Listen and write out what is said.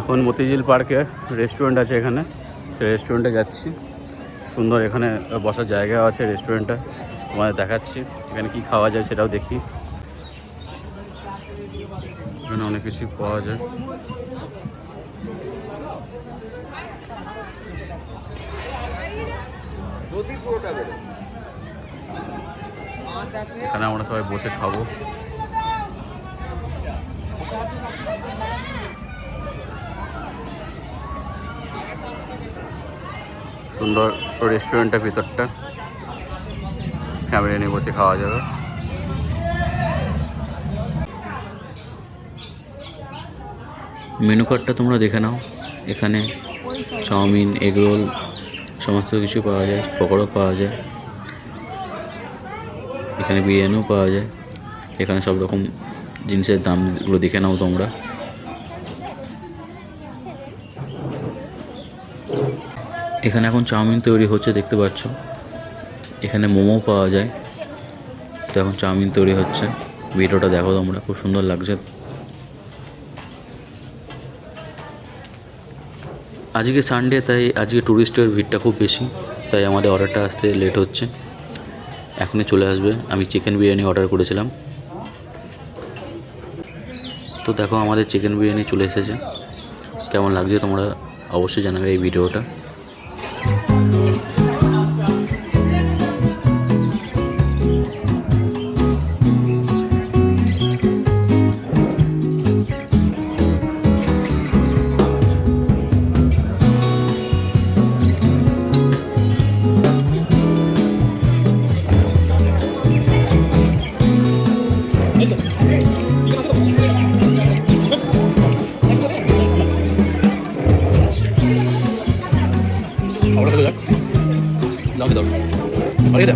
এখন মতিঝিল পার্কে রেস্টুরেন্ট আছে এখানে। সেই রেস্টুরেন্টে যাচ্ছি। সুন্দর এখানে বসার জায়গা আছে রেস্টুরেন্টটা তোমাদের দেখাচ্ছি, এখানে কি খাওয়া যায় সেটাও দেখি। এখানে অনেক কিছু পাওয়া যায়। এখানে আমরা সবাই বসে খাব। সুন্দর রেস্টুরেন্টের ভিতরটা। ফ্যামিলি নিয়ে বসে খাওয়া যাবে। মেনু কার্ডটা তোমরা দেখে নাও। এখানে চাউমিন এগরোল সমস্ত কিছু পাওয়া যায়, পকোড়া পাওয়া যায়। এখানে বিরিয়ানিও পাওয়া যায়। এখানে সব রকম জিনিসের দামগুলো দেখে নাও তোমরা। এখানে এখন চাউমিন তৈরি হচ্ছে, দেখতে পাচ্ছ। এখানে মোমো পাওয়া যায়। তো এখন চাউমিন তৈরি হচ্ছে। ভিডিওটা দেখো তোমরা, খুব সুন্দর লাগছে। আজকে সানডে তাই আজকে ট্যুরিস্টের ভিড়টা খুব বেশি, তাই আমাদের অর্ডারটা আসতে লেট হচ্ছে। এখনই চলে আসবে। আমি চিকেন বিরিয়ানি অর্ডার করেছিলাম। তো দেখো আমাদের চিকেন বিরিয়ানি চলে এসেছে। কেমন লাগছে তোমরা অবশ্যই জানাবে এই ভিডিওটা। Knock knock. Olha,